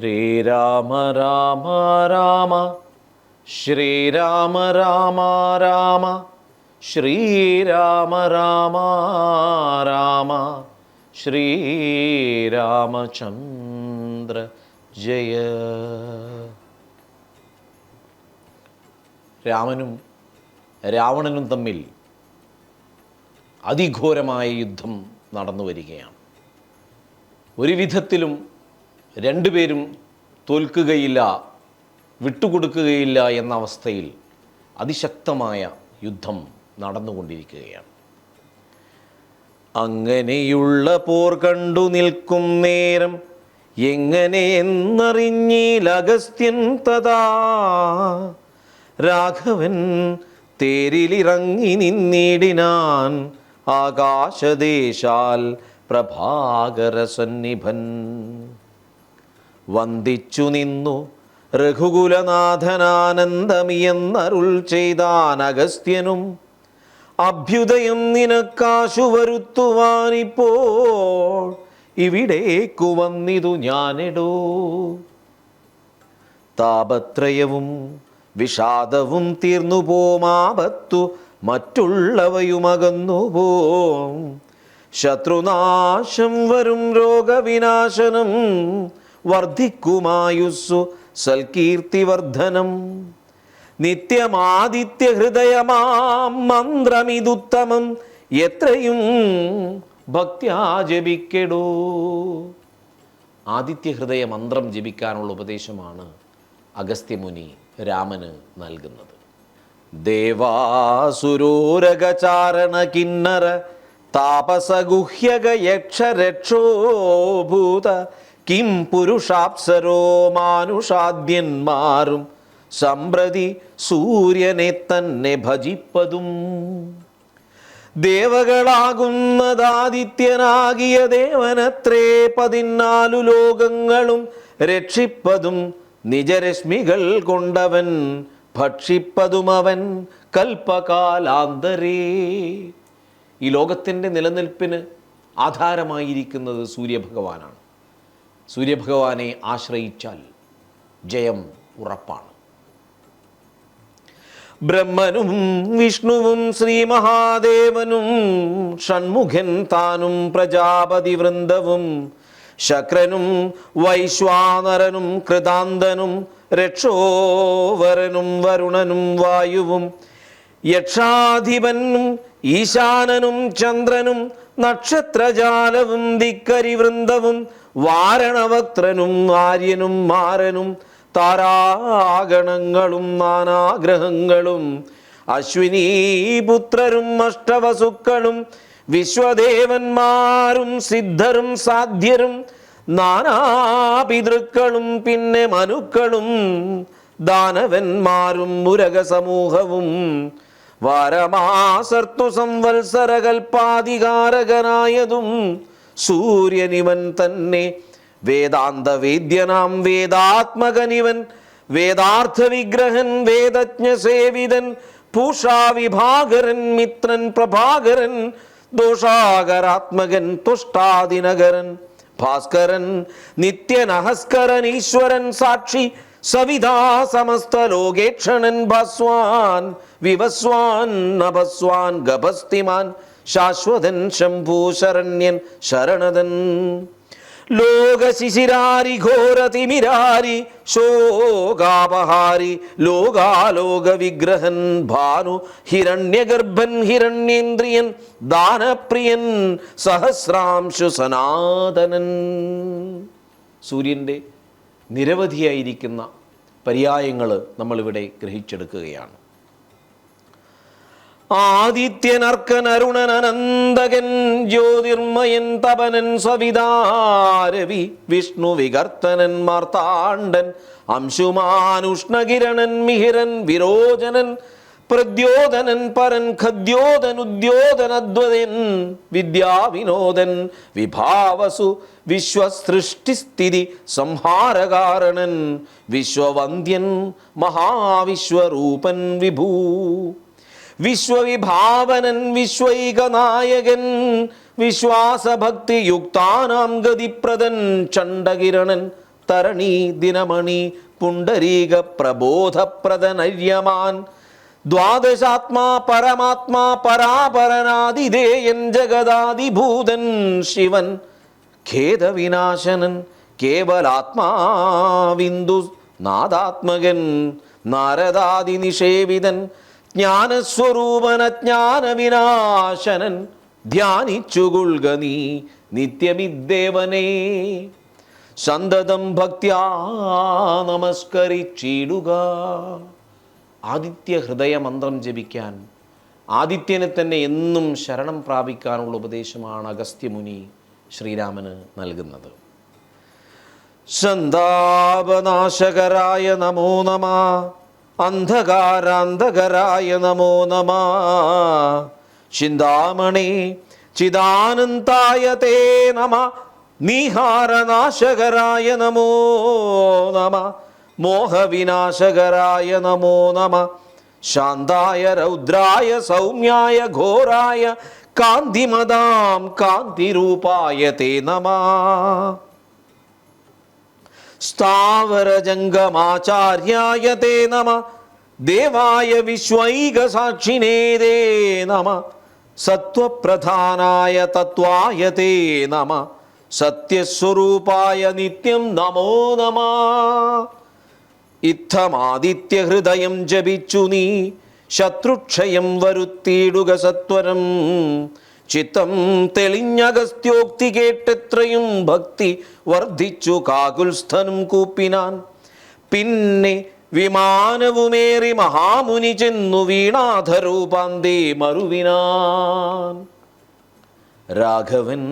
ശ്രീരാമ രാമ രാമ ശ്രീരാമ രാമ രാമ ശ്രീരാമ രാമ രാമ ശ്രീരാമചന്ദ്ര ജയ. രാമനും രാവണനും തമ്മിൽ അതിഘോരമായ യുദ്ധം നടന്നു വരികയാണ് ഒരു വിധത്തിലും രണ്ടുപേരും തോൽക്കുകയില്ല വിട്ടുകൊടുക്കുകയില്ല എന്ന അവസ്ഥയിൽ അതിശക്തമായ യുദ്ധം നടന്നുകൊണ്ടിരിക്കുകയാണ്. അങ്ങനെയുള്ള പോർ കണ്ടു നിൽക്കും നേരം എങ്ങനെ എന്നറിഞ്ഞീലഗസ്ത്യൻ തഥാ. രാഘവൻ തേരിലിറങ്ങി നിന്നിടിനാൻ ആകാശദേശാൽ പ്രഭാകരസന്നിഭൻ. വന്ദിച്ചു നിന്നു രഘുകുലനാഥനാനന്ദമിയെന്നരുൾ ചെയ്താൻ അഗസ്ത്യനും അഭ്യുദയം നിനക്കാശു വരുത്തുവാനിപ്പോൾ ഇവിടേക്കു വന്നിതു ഞാനിടൂ. താപത്രയവും വിഷാദവും തീർന്നു പോമാപത്തു മറ്റുള്ളവയുമകന്നു പോം ശത്രുനാശം വരും രോഗവിനാശനം വർദ്ധിക്കുമായുസ്സു സൽകീർത്തിവർദ്ധനം. നിത്യമാദിത്യ ഹൃദയമാം മന്ത്രമിതുത്തമം എത്രയും ഭക്ത്യാ ജപിക്കടോ. ആദിത്യഹൃദയ മന്ത്രം ജപിക്കാനുള്ള ഉപദേശമാണ് അഗസ്ത്യമുനി രാമന് നൽകുന്നത്. ദേവാസുരോരകചാരണ കിന്നര താപസഗുഹ്യക യക്ഷരക്ഷോഭൂത കിം പുരുഷാപ്സരോ മാനുഷാദ്യന്മാരും സമ്പ്രതി സൂര്യനെ തന്നെ ഭജിപ്പതും. ദേവകളാകുന്നതാദിത്യനാകിയ ദേവനത്രേ പതിനാലു ലോകങ്ങളും രക്ഷിപ്പതും നിജരശ്മികൾ കൊണ്ടവൻ ഭക്ഷിപ്പതുമവൻ കൽപ്പകാലാന്തരേ. ഈ ലോകത്തിന്റെ നിലനിൽപ്പിന് ആധാരമായിരിക്കുന്നത് സൂര്യഭഗവാനാണ്. സൂര്യഭഗവാനെ ആശ്രയിച്ചാൽ ജയം ഉറപ്പാണ്. ബ്രഹ്മനും വിഷ്ണുവും ശ്രീ മഹാദേവനും ഷൺമുഖൻ താനും പ്രജാപതി വൃന്ദവും ശക്രനും വൈശ്വാനരനും കൃതാന്തനും രക്ഷോവരനും വരുണനും വായുവും യക്ഷാധിപനും ഈശാനനും ചന്ദ്രനും നക്ഷത്രജാലവും ദിക്കരിവൃന്ദവും വാരണവക്ത്രനും ആര്യനും മാരനും താരാഗണങ്ങളും നാനാഗ്രഹങ്ങളും അശ്വിനീപുത്രരും അഷ്ടവസുക്കളും വിശ്വദേവന്മാരും സിദ്ധരും സാധ്യരും നാനാപിതൃക്കളും പിന്നെ മനുക്കളും ദാനവന്മാരും മുരക സമൂഹവും വാരമാസർത്തു സംവത്സരകൽപ്പാധികാരകനായതും സൂര്യനിവൻ തന്നെ. വേദാന്ത വേദ്യനാം വേദാത്മകനിവൻ. വേദാർത്ഥ വിഗ്രഹൻ വേദജ്ഞ സേവിതൻ പൂഷാ വിഭാകരൻ മിത്രൻ പ്രഭാകരൻ. ദോഷാകരാത്മകൻ തുഷ്ടാദിനകരൻ. ഭാസ്കരൻ നിത്യനഹസ്കരൻ ഈശ്വരൻ സാക്ഷി. സവിതാ സമസ്ത ലോകേക്ഷണൻ ഭസ്വാൻ. വിവസ്വാൻ നഭസ്വാൻ ഗഭസ്തിമാൻ. ശാശ്വതൻ ശംഭൂ ശരണ്യൻ ശരണതൻ. ലോകശിശിരാരി ഘോരതിമിരാരി ശോകാപഹാരി ലോകാലോക വിഗ്രഹൻ ഭാനു ഹിരണ്യഗർഭൻ ഹിരണ്യേന്ദ്രിയൻ ദാനപ്രിയൻ സഹസ്രാംശു സനാതനൻ. സൂര്യന്റെ നിരവധിയായിരിക്കുന്ന പര്യായങ്ങൾ നമ്മളിവിടെ ഗ്രഹിച്ചെടുക്കുകയാണ്. അനന്തകൻ ജ്യോതിർമയൻ തപനൻ സവിതാരവി വിഷ്ണു വികർത്തനൻ മാർത്താണ്ഡൻ അംശുമാനുഷ്ണകിരണൻ മിഹിരൻ വിരോചനൻ പ്രദ്യോതനൻ പരൻ ഖദ്യോതൻ ഉദ്യോതനദ്വതൻ വിദ്യാവിനോദൻ വിഭാവസു വിശ്വസൃഷ്ടിസ്ഥിതി സംഹാരകാരണൻ വിശ്വവന്ദ്യൻ മഹാവിശ്വരൂപൻ വിഭൂ വിശ്വവിഭാവനൻ വിശ്വൈകനായകൻ വിശ്വാസഭക്തിയുക്താനാം ഗതിപ്രദൻ ചണ്ഡകിരണൻ തരണി ദിനമണി പുണ്ടരീക പ്രബോധപ്രദനര്യമാൻ. ദ്വാദശാത്മാ പരമാത്മാ പരാപരനാദിദേയൻ ജഗദാദിഭൂതൻ ശിവൻ ഖേദവിനാശനൻ കേവലാത്മാവിന്ദു നാദാത്മകൻ നാരദാദി നിഷേവിതൻ ജ്ഞാനസ്വരൂപന ജ്ഞാനവിനാശനൻ ധ്യാനിച്ചുകൊള്ളുക നീ നിത്യമിദ്ദേവനേ സന്തതം ഭക്തിയാ നമസ്കരിച്ചിടുക. ആദിത്യ ഹൃദയ മന്ത്രം ജപിക്കാൻ ആദിത്യനെ തന്നെ എന്നും ശരണം പ്രാപിക്കാനുള്ള ഉപദേശമാണ് അഗസ്ത്യമുനി ശ്രീരാമന് നൽകുന്നത്. സന്താപനാശകരായ നമോ നമ. അന്ധകാരാന്ധകരായ നമോ നമ. ചിന്താമണി ചിദാനന്തായ തേ നമ. നീഹാരനാശകരായ നമോ നമ. മോഹവിനാശകരായ നമോ നമ. ശാന്തായ രൗദ്രായ സൗമ്യായ ഘോരായ കാന്തിമതാം കാന്തിരൂപായ തേ നമ. സ്ഥാവരജംഗമാചാര്യായ തേ നമ. ദേവായ വിശ്വൈകസാക്ഷിനേ തേ നമ. സത്വപ്രധാനായ തത്വായ തേ നമ. സത്യസ്വരൂപായ നിത്യം നമോ നമ. ഇത്തമാദിത്യഹൃദയം ജപിച്ചു നീ. ശത്രുക്ഷയം വരുത്തിയിടുക സത്വരം. ചിത്തം തെളിഞ്ഞഗസ്ത്യോക്തി കേട്ടെത്രയും ഭക്തി വർദ്ധിച്ചു കാകുൽസ്ഥനും കൂപ്പിനാൻ. പിന്നെ വിമാനവുമേറി മഹാമുനി ചെന്നു വീണാധരൂപാന്തേ മറുവിനാൻ. രാഘവൻ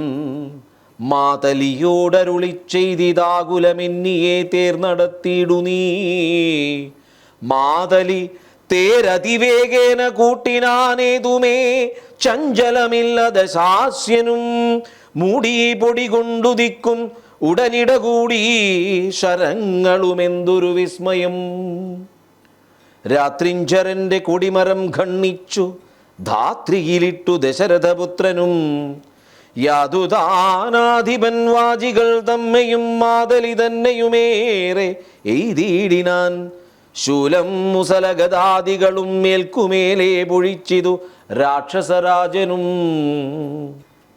മാതലിയോടരുളി ചെയ്തിതാകുലമെന്നിയെ തേർന്നടത്തിയിടു നീ മാതലി തേരതിവേഗേന കൂട്ടിനാനേതുമേ ചഞ്ചലമില്ലത ശാസ്യനും മൂടി പൊടി കൊണ്ടുദിക്കും ഉടനിട കൂടി ശരങ്ങളുമെന്തൊരു വിസ്മയം. രാത്രിഞ്ചരന്റെ കൊടിമരം ഖണ്ണിച്ചു ധാത്രിയിലിട്ടു ദശരഥപുത്രനും. യാതുദാനാധിപൻ വാജികൾ തമ്മയും മാതലി തന്നെയുമേറെ എയ്തിയിടിനാൻ ശൂലം മുസലഗതാദികളും മേൽക്കുമേലെ പൊഴിച്ചിതു രാക്ഷസരാജനും.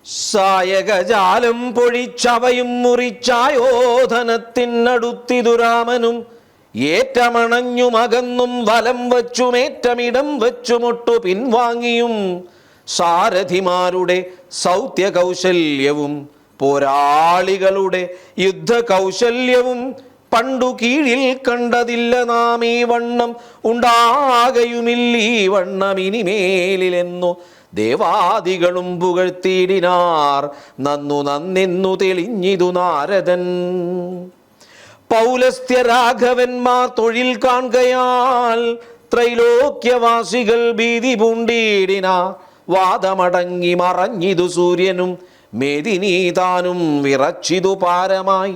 സായകജാലം പൊഴിച്ചവയും മുറിച്ചായോധനത്തിനടുത്തിതു രാമനും. ഏറ്റമണഞ്ഞും അകന്നും വലം വച്ചുമേറ്റമിടം വച്ചുമൊട്ടു പിൻവാങ്ങിയും. സാരഥിമാരുടെ സൗത്യകൗശല്യവും പോരാളികളുടെ യുദ്ധ കൗശല്യവും പണ്ടു കീഴിൽ കണ്ടതില്ല നാം ഈ വണ്ണം. ഉണ്ടാകയുമില്ലീ വണ്ണം ഇനിമേലിലെന്നു. ദേവാദികളും പുകഴ്ത്തിയിടിനാർ. നന്നു നന്നെന്നു തെളിഞ്ഞിതു നാരദൻ. പൗലസ്ത്യ രാഘവന്മാർ തൊഴിൽ കാണുകയാൽ ത്രൈലോക്യവാസികൾ ഭീതി പൂണ്ടിയിടിന. വാദമടങ്ങി മറഞ്ഞിതു സൂര്യനും. മേദിനീതാനും വിറച്ചിതു പാരമായി.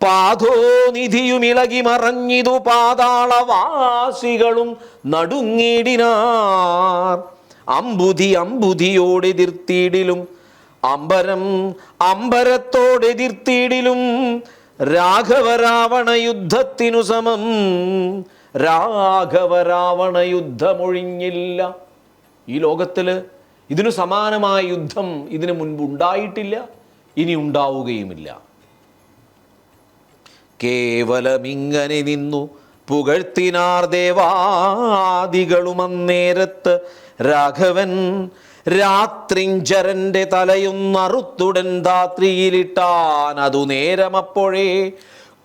പാതോനിധിയുമിളകി മറഞ്ഞിതു പാതാളവാസികളും നടുങ്ങിടിനാർ. അമ്പുതി അമ്പുതിയോടെതിർത്തിയിടിലും അമ്പരം അമ്പരത്തോടെതിർത്തിയിടിലും രാഘവരാവണ യുദ്ധത്തിനു സമം. രാഘവരാവണ യുദ്ധമൊഴിഞ്ഞില്ല ഈ ലോകത്തിൽ ഇതിനു സമാനമായ യുദ്ധം ഇതിനു മുൻപ് ഉണ്ടായിട്ടില്ല ഇനി ഉണ്ടാവുകയുമില്ല. കേവലമിങ്ങനെ നിന്നു പുകഴ്ത്തിനാർ ദേവാദികളും അന്നേരത്ത്. രാഘവൻ രാത്രിഞ്ചരന്റെ തലയൊന്നറുത്തുടൻ ധാത്രിയിലിട്ടാൻ അതു നേരമപ്പോഴേ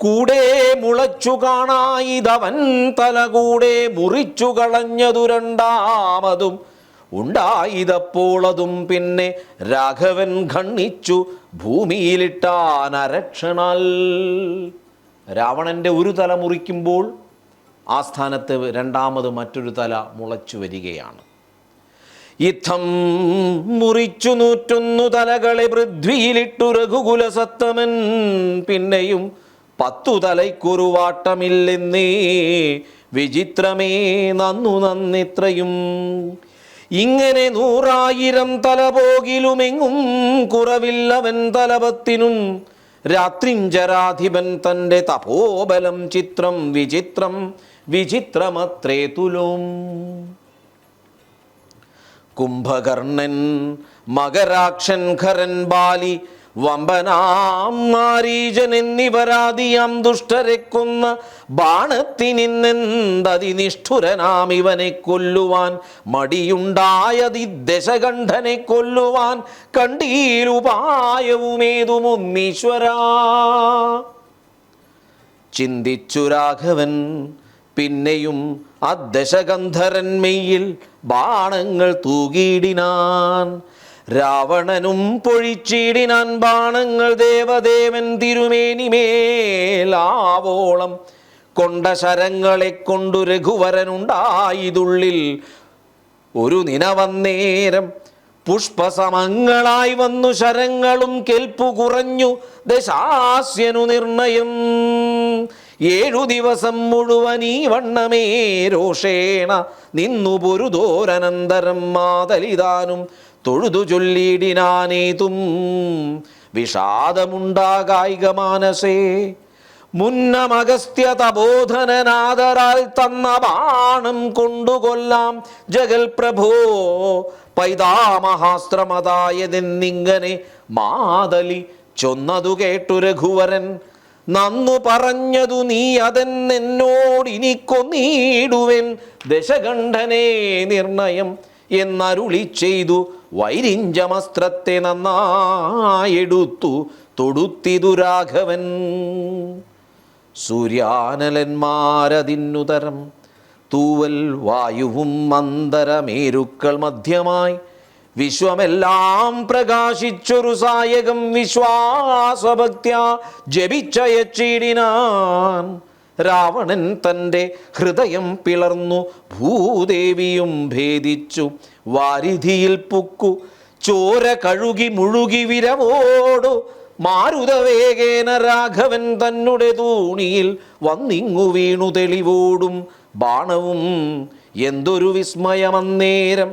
കൂടെ മുളച്ചു കാണായിതവൻ തല കൂടെ മുറിച്ചു കളഞ്ഞതു രണ്ടാമതും ഉണ്ടായിതപ്പോളതും പിന്നെ രാഘവൻ ഖണ്ണിച്ചു ഭൂമിയിലിട്ടാൻ അരക്ഷണാൽ. രാവണന്റെ ഒരു തല മുറിക്കുമ്പോൾ ആ സ്ഥാനത്ത് രണ്ടാമത് മറ്റൊരു തല മുളച്ചു വരികയാണ്. യുദ്ധം മുറിച്ചു നൂറ്റൊന്നു തലകളെ പൃഥ്വിയിലിട്ടു രഘുകുല സത്തമൻ പിന്നെയും പത്തു തലയ്ക്കൊരു വാട്ടമില്ലെന്നേ വിചിത്രമേ നന്നു നന്നിത്രയും. ഇങ്ങനെ നൂറായിരം തല പോകിലുമെങ്ങും കുറവില്ലവൻ തലപത്തിനും രാത്രിഞ്ചരാധിപൻ തന്റെ തപോബലം ചിത്രം വിചിത്രം വിചിത്രമത്രേ തുലോം. കുംഭകർണൻ മകരാക്ഷൻ ഖരൻ ബാലി വമ്പനാം നാരീജൻ എന്നിവരാതിയാം ദുഷ്ടരെ കൊന്ന ബാണത്തിനിന്നെന്തതിനിഷ്ഠുരനാം ഇവനെ കൊല്ലുവാൻ മടിയുണ്ടായതി ദശകണ്ഠനെ കൊല്ലുവാൻ കണ്ടീലുപായവുമേതുമൊന്നീശ്വരാ ചിന്തിച്ചു രാഘവൻ പിന്നെയും അദ്ദശഗന്ധരൻ മെയ്യിൽ ബാണങ്ങൾ തൂകിയിടിനാൻ. രാവണനും പൊഴിച്ചിടിനാൻ ബാണങ്ങൾ ദേവദേവൻ തിരുമേനിമേലാവോളം കൊണ്ട ശരങ്ങളെ കൊണ്ടു രഘുവരനുണ്ടായതുള്ളിൽ ഒരു നിനവന്നേരം പുഷ്പസമങ്ങളായി വന്നു ശരങ്ങളും കെൽപ്പു കുറഞ്ഞു ദശാസ്യനു നിർണയം. ഏഴു ദിവസം മുഴുവൻ ഈ വണ്ണമേ രോഷേണ നിന്നു പൊരുതോരനന്തരം മാതലിതാനും തൊഴുതു ചൊല്ലിയിടിനാനേതും വിഷാദമുണ്ടാകായിക മാനസേ. മുന്നമഗസ്ത്യ തബോധനനാദരാൽ തന്ന ബാണം കൊണ്ടുകൊല്ലാം ജഗൽ പ്രഭോ. പൈതാമഹാസ്ത്രമതായതെന്നിങ്ങനെ മാതലി ചൊന്നതു കേട്ടു രഘുവരൻ. നന്നു പറഞ്ഞതു നീ അതെന്നോടിനി കൊന്നീടുവൻ. ദശകണ്ഠനെ നിർണയം എന്നരുളി ചെയ്തു വൈരിഞ്ചമസ്ത്രത്തെ നന്നായെടുത്തു തൊടുത്തിതു രാഘവൻ. സൂര്യാനലന്മാരതിന്നുതരം തൂവൽ വായുവും മന്ദരമേരുക്കൾ മധ്യമായി. വിശ്വമെല്ലാം പ്രകാശിച്ചൊരു സായകം വിശ്വാസഭക്ത്യ ജപിച്ചയച്ചിടിനാൻ. രാവണൻ തന്റെ ഹൃദയം പിളർന്നു ഭൂദേവിയും ഭേദിച്ചു. വാരിധിയിൽ പുക്കു ചോര കഴുകി മുഴുകി വിരവോടു. മാരുതവേഗേന രാഘവൻ തന്നെ തൂണിയിൽ വന്നിങ്ങു വീണു തെളിവോടും. ബാണവും എന്തൊരു വിസ്മയമന്നേരം.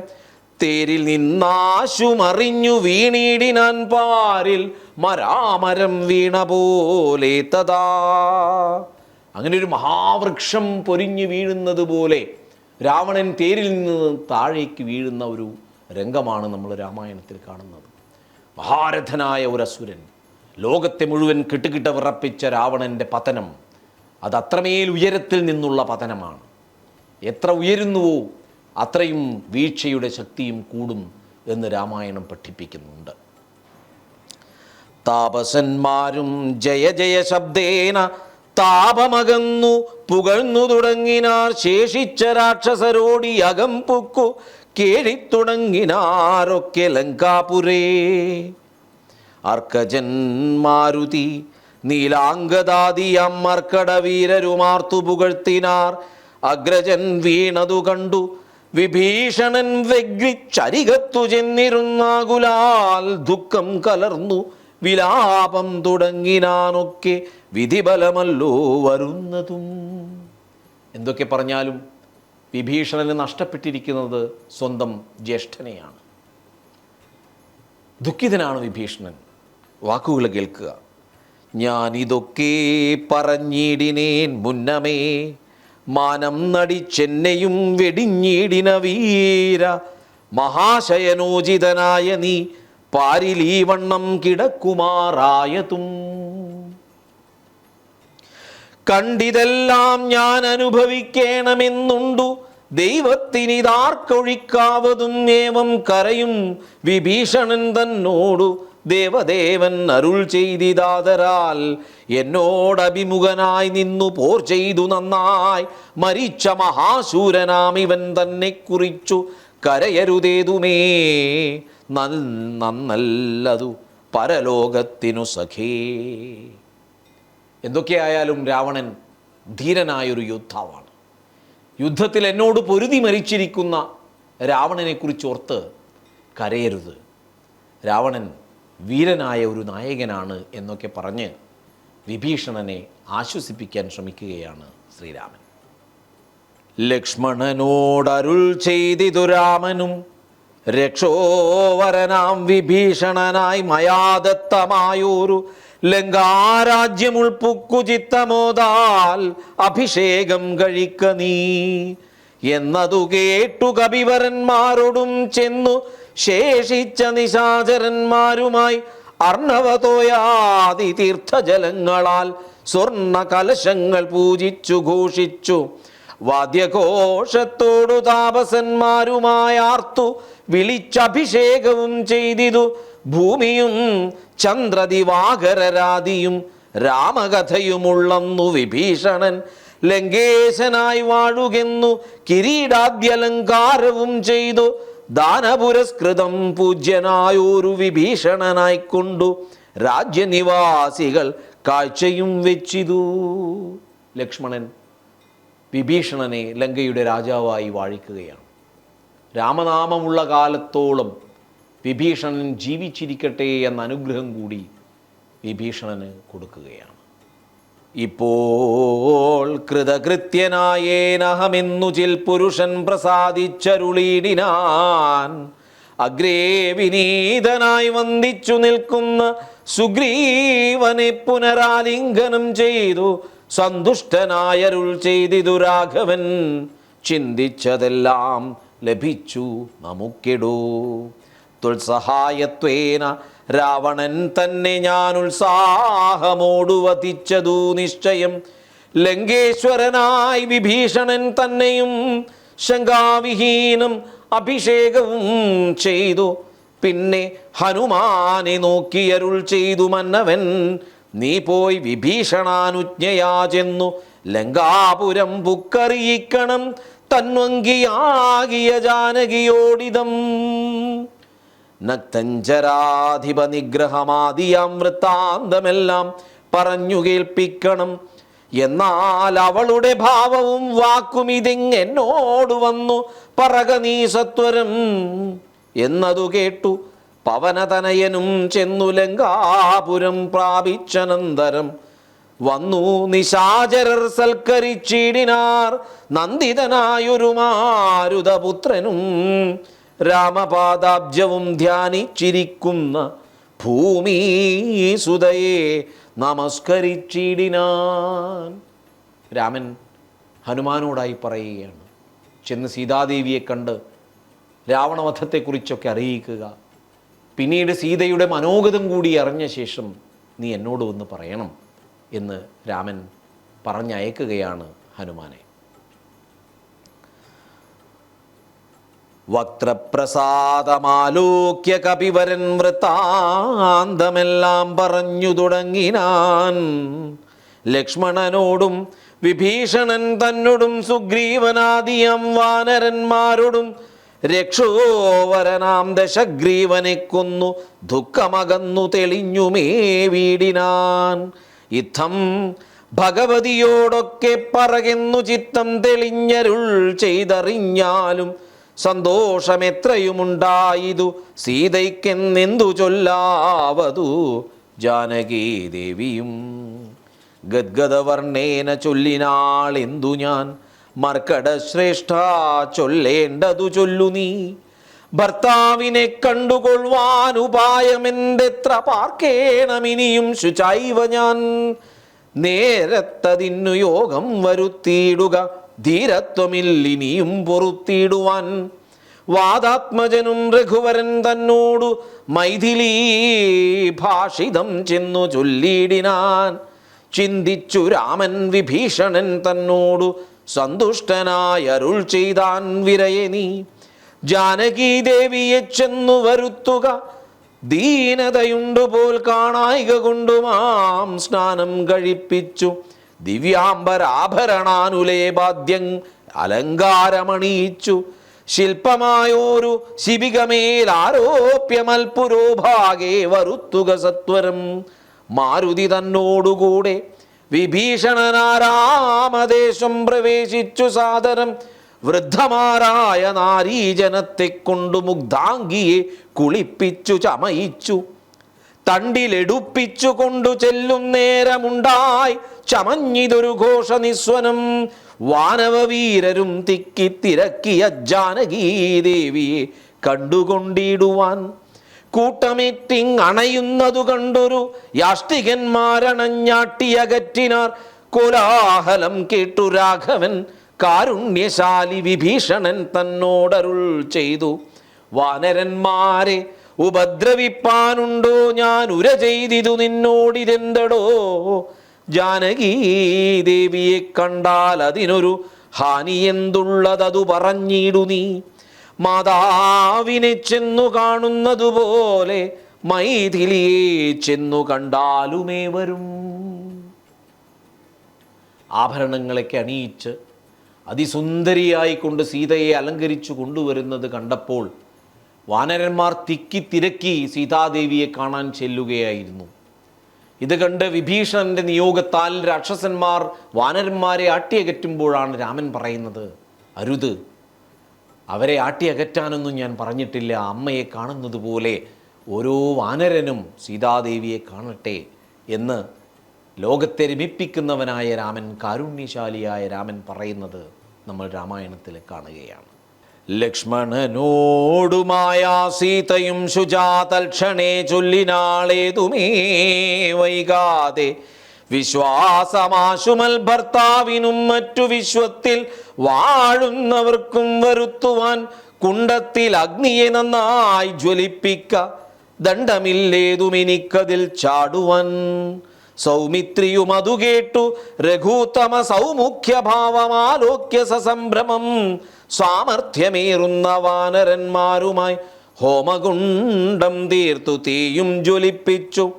തേരിൽ നിന്നാശുമറിഞ്ഞു വീണിടിനാൻ പാരിൽ മരാമരം വീണ പോലെ തഥാ. അങ്ങനെ ഒരു മഹാവൃക്ഷം പൊരിഞ്ഞു വീഴുന്നത് പോലെ രാവണൻ തേരിൽ നിന്ന് താഴേക്ക് വീഴുന്ന ഒരു രംഗമാണ് നമ്മൾ രാമായണത്തിൽ കാണുന്നത്. മഹാരഥനായ ഒരു അസുരൻ ലോകത്തെ മുഴുവൻ കിട്ടുകിട്ട വിറപ്പിച്ച രാവണന്റെ പതനം അത് അത്രമേൽ ഉയരത്തിൽ നിന്നുള്ള പതനമാണ്. എത്ര ഉയരുന്നുവോ അത്രയും വീഴ്ചയുടെ ശക്തിയും കൂടും എന്ന് രാമായണം പഠിപ്പിക്കുന്നുണ്ട്. താപസന്മാരും ജയ ജയ ശബ്ദേന താപമകന്നു പുകഴ്ന്നു തുടങ്ങിനാർ ശേഷിച്ച രാക്ഷസരോടി അകം പുക്കു കേഴിത്തുടങ്ങിനാരൊക്കെ ലങ്കാപുരേ. അർക്കജൻ മാരുതി നീലാംഗദാദിയം മർക്കടവീരരുമാർത്തു പുകഴ്ത്തിനാർ. അഗ്രജൻ വീണതു കണ്ടു വിഭീഷണൻ വെഗ്രിച്ചരികത്തു ചെന്നിരുന്നാകുലാൽ ദുഃഖം കലർന്നു വിലാപം തുടങ്ങിനാനൊക്കെ വിധിബലമല്ലോ വരുന്നതും. എന്തൊക്കെ പറഞ്ഞാലും വിഭീഷണന് നഷ്ടപ്പെട്ടിരിക്കുന്നത് സ്വന്തം ജ്യേഷ്ഠനെയാണ്. ദുഃഖിതനാണ് വിഭീഷണൻ. വാക്കുകൾ കേൾക്കുക. ഞാൻ ഇതൊക്കെ പറഞ്ഞിടിനേൻ മുന്നമേ മാനം നടിച്ചെന്നെയും വെടിഞ്ഞിടിന വീര മഹാശയനോചിതനായ നീ പാരിൽ ഈ വണ്ണം കിടക്കുമാറായതും. കണ്ടിതെല്ലാം ഞാൻ അനുഭവിക്കണമെന്നുണ്ടു. ദൈവത്തിനിതാർക്കൊഴിക്കാവതും ഏവം കരയും. വിഭീഷണൻ തന്നോടു ദേവദേവൻ അരുൾ ചെയ്തിതാതരാൽ എന്നോടഭിമുഖനായി നിന്നു പോർ ചെയ്തു നന്നായി. മരിച്ച മഹാശൂരനാം ഇവൻ തന്നെ കുറിച്ചു കരയരുതേതുമേ. നന്നല്ലതു പരലോകത്തിനു സഖേ. എന്തൊക്കെയായാലും രാവണൻ ധീരനായൊരു യോദ്ധാവാണ്. യുദ്ധത്തിൽ എന്നോട് പൊരുതി മരിച്ചിരിക്കുന്ന രാവണനെക്കുറിച്ച് ഓർത്ത് കരയരുത്. രാവണൻ വീരനായ ഒരു നായകനാണ് എന്നൊക്കെ പറഞ്ഞ് വിഭീഷണനെ ആശ്വസിപ്പിക്കാൻ ശ്രമിക്കുകയാണ് ശ്രീരാമൻ. ലക്ഷ്മണനോടരുൾ ചെയ്തിതു രാമനും രക്ഷോവരനാം വിഭീഷണനായി മയാദത്തമായൊരു ലങ്കാരാജ്യം ഉൾപ്പുക്കു ചിത്തമോദാൽ അഭിഷേകം കഴിക്ക നീ. എന്നതു കേട്ടു കവിവരന്മാരോടും ചെന്നു ശേഷിച്ച നിശാചരന്മാരുമായി അർണവതോയാതി തീർത്ഥജലങ്ങളാൽ സ്വർണ കലശങ്ങൾ പൂജിച്ചു ഘോഷിച്ചു. വാദ്യഘോഷത്തോടു താപസന്മാരുമായാർത്തു വിളിച്ചഭിഷേകവും ചെയ്തിതു. ഭൂമിയും ചന്ദ്രദിവാകരരാതിയും രാമകഥയുമുള്ളന്നു വിഭീഷണൻ. ലങ്കേശനായി വാഴുകെന്നു കിരീടാദ്യലങ്കാരവും ചെയ്തു. ദാനപുരസ്കൃതം പൂജ്യനായൊരു വിഭീഷണനായിക്കൊണ്ടു രാജ്യനിവാസികൾ കാഴ്ചയും വെച്ചിതു. ലക്ഷ്മണൻ വിഭീഷണനെ ലങ്കയുടെ രാജാവായി വാഴിക്കുകയാണ്. രാമനാമമുള്ള കാലത്തോളം വിഭീഷണൻ ജീവിച്ചിരിക്കട്ടെ എന്ന അനുഗ്രഹം കൂടി വിഭീഷണന് കൊടുക്കുകയാണ്. ഇപ്പോൾ കൃതകൃത്യനായേനഹമെന്നു ചിൽ പുരുഷൻ പ്രസാദിച്ചരുളീടിനാൻ അഗ്രേ വിനീതനായി വന്ദിച്ചു നിൽക്കുന്ന സുഗ്രീവനെ പുനരാലിംഗനം ചെയ്തു സന്തുഷ്ടനായരുൾ ചെയ്തിതു രാഘവൻ. ചിന്തിച്ചതെല്ലാം ലഭിച്ചു നമുക്കിടൂ. തുൽസഹായത്വേന രാവണൻ തന്നെ ഞാൻ ഉത്സാഹമോടു വധിച്ചതു നിശ്ചയം. ലങ്കേശ്വരനായി വിഭീഷണൻ തന്നെയും ശങ്കാവിഹീനം അഭിഷേകവും ചെയ്തു. പിന്നെ ഹനുമാനെ നോക്കിയരുൾ ചെയ്തു മന്നവൻ. നീ പോയി വിഭീഷണാനുജ്ഞയാ ചെന്നു ലങ്കാപുരം പുക്കറിയിക്കണം തന്വങ്കിയാകിയ ജാനകിയോടിതം. നക്തഞ്ചരാധിപ വൃത്താന്തമെല്ലാം പറഞ്ഞു കേൾപ്പിക്കണം. എന്നാൽ അവളുടെ ഭാവവും വാക്കും ഇതിങ്ങെന്നോട് വന്നു പറക നീ സത്വരം എന്നതു കേട്ടു. പവനതനയനും ചെന്നു ലങ്കാപുരം പ്രാപിച്ചനന്തരം. വന്നു നിശാചരർ സൽക്കരിച്ചിടിനാർ നന്ദിതനായൊരു മാരുതപുത്രനും രാമപാദാബ്ജവും ധ്യാനിച്ചിരിക്കുന്ന ഭൂമി സുതയെ നമസ്കരിച്ചിടിനാൻ. രാമൻ ഹനുമാനോടായി പറയുകയാണ്. ചെന്ന് സീതാദേവിയെ കണ്ട് രാവണവധത്തെക്കുറിച്ചൊക്കെ അറിയിക്കുക. പിന്നീട് സീതയുടെ മനോഗതം കൂടി അറിഞ്ഞ ശേഷം നീ എന്നോട് ഒന്ന് പറയണം എന്ന് രാമൻ പറഞ്ഞയക്കുകയാണ് ഹനുമാനെ. വക്രപ്രസാദമാലോക്യ കപിവരൻ വൃത്താന്തമെല്ലാം പറഞ്ഞു തുടങ്ങിനാൻ. ലക്ഷ്മണനോടും വിഭീഷണൻ തന്നോടും സുഗ്രീവനാദിയം വാനരന്മാരോടും രക്ഷോവരനാം ദശഗ്രീവനെ കൊന്നു ദുഃഖമകന്നു തെളിഞ്ഞുമേ വീടിനാൻ. യുദ്ധം ഭഗവതിയോടൊക്കെ പറകെന്നു ചിത്തം തെളിഞ്ഞരുൾ ചെയ്തറിഞ്ഞാലും സന്തോഷമെത്രയുമുണ്ടായിതു. സീതയ്ക്കെന്നെന്തു ചൊല്ലാവതു ജാനകീദേവിയും ഗദ്ഗദവർണേന ചൊല്ലിനാളെന്തു ഞാൻ മർക്കട ശ്രേഷ്ഠ ചൊല്ലേണ്ടതു ചൊല്ലു നീ. ഭർത്താവിനെ കണ്ടുകൊള്ളുവാൻ ഉപായമെന്തെത്ര പാർക്കേണമിനിയും ശുചൈവ ഞാൻ. നേരത്തതിന്നു യോഗം വരുത്തിയിടുക ധീരത്വമില്ലിനിയും പൊറുത്തിയിടുവാൻ. വാദാത്മജനും രഘുവരൻ തന്നോടു മൈഥിലീ ഭാഷിതം ചെന്നു ചൊല്ലിയിടിനാൻ. ചിന്തിച്ചു രാമൻ വിഭീഷണൻ തന്നോടു സന്തുഷ്ടനായ അരുൾ ചെയ്താൻ വിരയെ നീ. ജാനകീദേവിയെ ചെന്നു വരുത്തുക. ദീനതയുണ്ടു പോൽ കാണായിക കൊണ്ടുമാം സ്നാനം കഴിപ്പിച്ചു. ദിവ്യാംബരാഭരണാനുലേപാദ്യം അലങ്കാരമണിയിച്ചു. ശില്പമായോരു ശിബികമേൽ ആരോപ്യമൽപുരോഭാഗേ വരുത്തുക സത്വരം. മാരുതി തന്നോടുകൂടെ വിഭീഷണനാരാമദേശം പ്രവേശിച്ചു സാദരം. വൃദ്ധമാരായ നാരീജനത്തെ കൊണ്ടു മുഗ്ധാംഗിയെ കുളിപ്പിച്ചു ചമയിച്ചു. തണ്ടിലെടുപ്പിച്ചു കൊണ്ടു ചെല്ലും നേരമുണ്ടായി. ചമഞ്ഞിതൊരു ഘോഷനിസ്വനം. വാനവവീരരും തിക്കി തിരക്കിയ ജാനകീ ദേവിയെ കണ്ടുകൊണ്ടിടുവാൻ കൂട്ടമേറ്റിങ് അണയുന്നതു കണ്ടൊരു യാഷ്ടികന്മാരണഞ്ഞാട്ടിയകറ്റിനാർ. കോലാഹലം കേട്ടു രാഘവൻ കാരുണ്യശാലി വിഭീഷണൻ തന്നോടരുൾ ചെയ്തു. വാനരന്മാരെ ഉപദ്രവിപ്പാനുണ്ടോ ഞാൻ ഉര ചെയ്തിതു നിന്നോടിതെന്തടോ? ജാനകീ ദേവിയെ കണ്ടാൽ അതിനൊരു ഹാനി എന്തുള്ളതതു പറഞ്ഞിടു നീ. മാതാവിനെ ചെന്നു കാണുന്നതുപോലെ മൈഥിലിയെ ചെന്നു കണ്ടാലുമേ വരും. ആഭരണങ്ങളൊക്കെ അണിയിച്ച് അതിസുന്ദരിയായി കൊണ്ട് സീതയെ അലങ്കരിച്ചു കൊണ്ടുവരുന്നത് കണ്ടപ്പോൾ വാനരന്മാർ തിക്കി തിരക്കി സീതാദേവിയെ കാണാൻ ചെല്ലുകയായിരുന്നു. ഇത് കണ്ട് വിഭീഷണന്റെ നിയോഗത്താൽ രാക്ഷസന്മാർ വാനരന്മാരെ ആട്ടിയകറ്റുമ്പോഴാണ് രാമൻ പറയുന്നത് അരുത് അവരെ ആട്ടിയകറ്റാനൊന്നും ഞാൻ പറഞ്ഞിട്ടില്ല. അമ്മയെ കാണുന്നത് പോലെ ഓരോ വാനരനും സീതാദേവിയെ കാണട്ടെ എന്ന് ലോകത്തെ രമിപ്പിക്കുന്നവനായ രാമൻ കാരുണ്യശാലിയായ രാമൻ പറയുന്നത് നമ്മൾ രാമായണത്തിൽ കാണുകയാണ്. ലക്ഷ്മണനോടുമായ സീതയും ശുചാതൽക്ഷണേ ചൊല്ലിനാളേതുമേ വൈകാതെ വിശ്വാസമാശുമൽ ഭർത്താവിനും മറ്റു വിശ്വത്തിൽ വാഴുന്നവർക്കും വരുത്തുവാൻ കുണ്ടത്തിൽ അഗ്നിയെ നന്നായി ജ്വലിപ്പിക്ക. ദണ്ഡമില്ലേതുമെനിക്കതിൽ ചാടുവൻ. സൗമിത്രിയും അതു കേട്ടു. രഘൂത്തമ സൗമുഖ്യഭാവമാലോക്യ സസംഭ്രമം. സാമർഥ്യമേറുന്ന വാനരന്മാരുമായി ഹോമകുണ്ടം തീർത്തു തീയും ജ്വലിപ്പിച്ചു.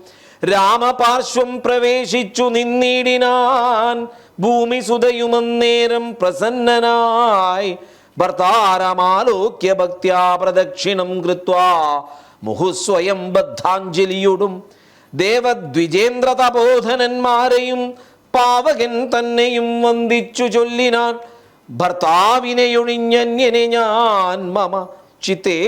രാമപാർശ്വം പ്രവേശിച്ചു നിന്നിടിനാൻ ഭൂമി സുതയുമന്നേരം പ്രസന്നനായി. ഭർത്താരമാലോക്യ ഭക്ത്യാ പ്രദക്ഷിണം കൃത്വാ. മുഹുസ്വയം ബദ്ധാഞ്ജലിയോടും ദേവദ്വിജേന്ദ്ര തപോധനന്മാരെയും പാവകൻ തന്നെയും വന്ദിച്ചു ചൊല്ലിനാൻ. ഭർത്താവിനെയൊഴിഞ്ഞന്യനെ ഞാൻ മമ ചിത്തേ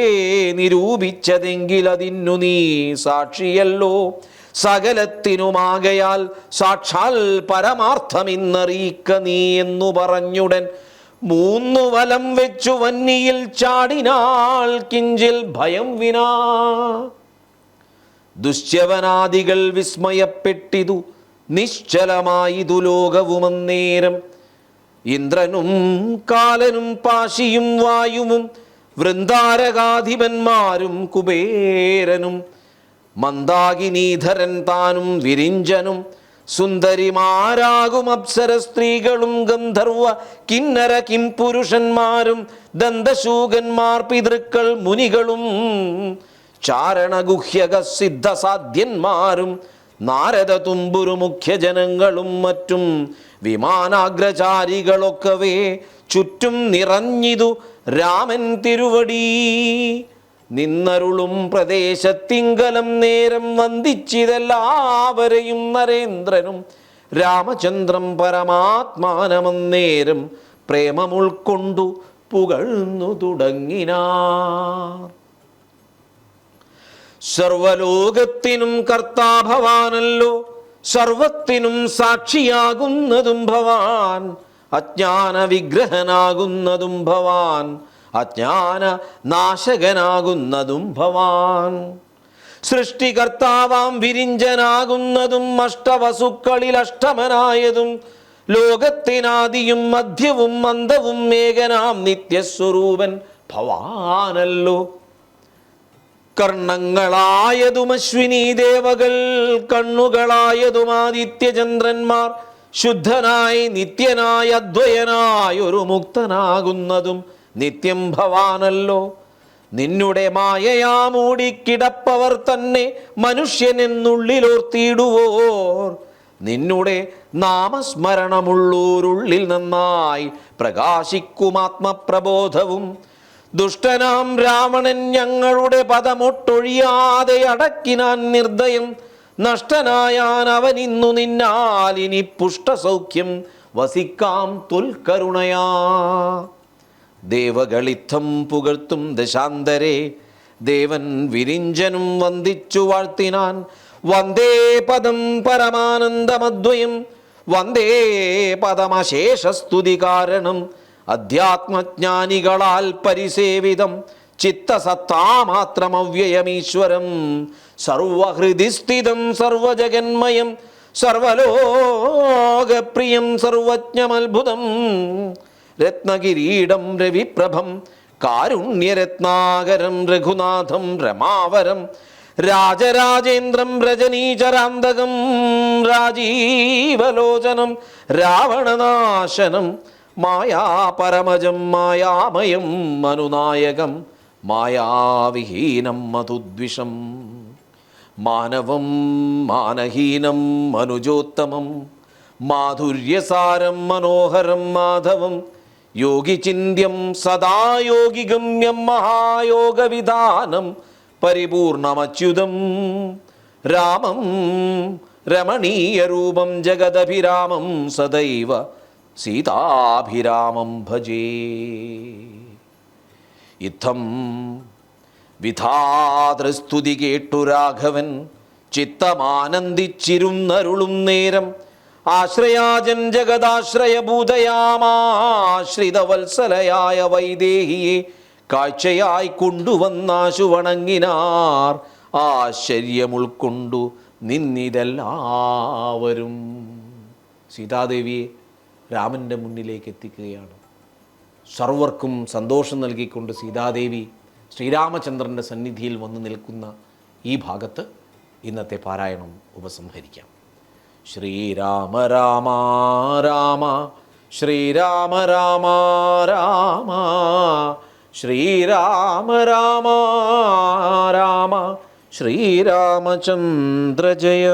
നിരൂപിച്ചതെങ്കിൽ അതിന്നു നീ സാക്ഷിയല്ലോ. സകലത്തിനുമാകയാൽ സാക്ഷാൽ പരമാർത്ഥമിന്നറിയിക്ക നീ എന്നു പറഞ്ഞുടൻ. മൂന്നു വലം വെച്ചു വന്നിയിൽ ചാടിനാൾ കിഞ്ചിൽ ഭയം വിനാ. ദുശ്യവനാദികൾ വിസ്മയപ്പെട്ടിതു നിശ്ചലമായിതു ലോകവുമന്നേരം ഇന്ദ്രനും കാലനും പാശിയും വായുവും വൃന്ദാരകാധിപന്മാരും കുബേരനും. മന്ദാകിനീധരൻ താനും വിരിഞ്ചനും സുന്ദരിമാരാകും അപ്സര സ്ത്രീകളും ഗന്ധർവ കിന്നര കിംപുരുഷന്മാരും ദന്തശൂകന്മാർ പിതൃക്കൾ മുനികളും ചാരണഗുഹ്യക സിദ്ധസാധ്യന്മാരും നാരദ തുമ്പുരു മുഖ്യജനങ്ങളും മറ്റും വിമാനാഗ്രചാരികളൊക്കവേ ചുറ്റും നിറഞ്ഞിതു രാമൻ തിരുവടി. നിന്നരുളും പ്രദേശത്തിങ്കലം നേരം വന്ദിച്ചിതെല്ലാവരെയും നരേന്ദ്രനും രാമചന്ദ്രം പരമാത്മാനമന്നേരം പ്രേമമുൾക്കൊണ്ടു പുകഴ്ന്നു തുടങ്ങിനാർ. സർവലോകത്തിനും കർത്താഭവാനല്ലോ സർവത്തിനും സാക്ഷിയാകുന്നതും ഭവാൻ അജ്ഞാന വിഗ്രഹനാകുന്നതും ഭവാൻ അജ്ഞാന നാശകനാകുന്നതും ഭവാൻ. സൃഷ്ടികർത്താവാം വിരിഞ്ചനാകുന്നതും അഷ്ടവസുക്കളിൽ അഷ്ടമനായതും ലോകത്തിനാദിയും മധ്യവും മന്ദവും മേഘനാം നിത്യസ്വരൂപൻ ഭവാനല്ലോ. കർണങ്ങളായതും അശ്വിനി ദേവകൾ കണ്ണുകളായതും ആദിത്യചന്ദ്രന്മാർ ശുദ്ധനായി നിത്യനായ അദ്വയനായ ഒരു മുക്തനാകുന്നതും നിത്യം ഭവാനല്ലോ. നിന്നുടെ മായയാ മൂടിക്കിടപ്പവർ തന്നെ മനുഷ്യനെന്നുള്ളിലോർത്തിയിടുവോർ. നിന്നുടെ നാമസ്മരണമുള്ളൂരുള്ളിൽ നന്നായി പ്രകാശിക്കും ആത്മപ്രബോധവും ദുഷ്ടനാം രാവണൻ ഞങ്ങളുടെ പദമൊട്ടൊഴിയാതെ അടക്കിനാൻ നിർദ്ദയം. നഷ്ടനായാൻ അവൻ ഇന്നു നിന്നാൽ ഇനി പുഷ്ടസൗഖ്യം വസിക്കാം തുൽക്കരുണയാ ദേവകളിത്തം പുകഴ്ത്തും ദശാന്തരെ. ദേവൻ വിരിഞ്ചനും വന്ദിച്ചു വാഴ്ത്തിനാൻ. വന്ദേ പദം പരമാനന്ദമദ്വയം. വന്ദേ പദമശേഷസ്തുതി കാരണം. അധ്യാത്മജ്ഞാനികളാൽ പരിസേവിതം. ചിത്തസത്താമാത്രമവ്യയമീശ്വരം. സർവഹൃദിസ്ഥിതം സർവജഗന്മയം. സർവലോകപ്രിയം സർവജ്ഞമത്ഭുതം. രത്നകിരീടം രവിപ്രഭം കാരുണ്യരത്നാകരം രഘുനാഥം രമാവരം രാജരാജേന്ദ്രം രജനീചരാന്തകം രാജീവലോചനം രാവണനാശനം മായാപരമജം മായാമയം മനുനായകം മായാവിഹീനം മധുദ്വിഷം മാനവം മാനഹീനം മനുജോത്തമം മാധുര്യസാരം മനോഹരം മാധവം യോഗിചിന്യം സദാ യോഗിഗമ്യം മഹായോഗവിധാനം പരിപൂർണമച്യുതം രാമം രമണീയരൂപം ജഗദഭിരാമം സദൈവ സീതാഭിരാമം ഭജേ. ഇത്തം വിധാതൃസ്തുതി കേട്ടു രാഘവൻ ചിത്തമാനന്ദിച്ചിരുന്നരുളും നേരം ആശ്രയാജൻ ജഗദാശ്രയഭൂതയാമാശ്രിതവത്സലയായ വൈദേഹിയെ കാഴ്ചയായി കൊണ്ടുവന്നാശു വണങ്ങിനാർ ആശ്ചര്യം ഉൾക്കൊണ്ടു നിന്നിതെല്ലാവരും. സീതാദേവിയെ രാമന്റെ മുന്നിലേക്ക് എത്തിക്കുകയാണ് സർവർക്കും സന്തോഷം നൽകിക്കൊണ്ട് സീതാദേവി ശ്രീരാമചന്ദ്രന്റെ സന്നിധിയിൽ വന്നു നിൽക്കുന്ന ഈ ഭാഗത്ത് ഇന്നത്തെ പാരായണം ഉപസംഹരിക്കാം. ശ്രീരാമ രാമ രാമ ശ്രീരാമ രാമ രാമ ശ്രീരാമ രാമ രാമ ശ്രീരാമചന്ദ്ര ജയ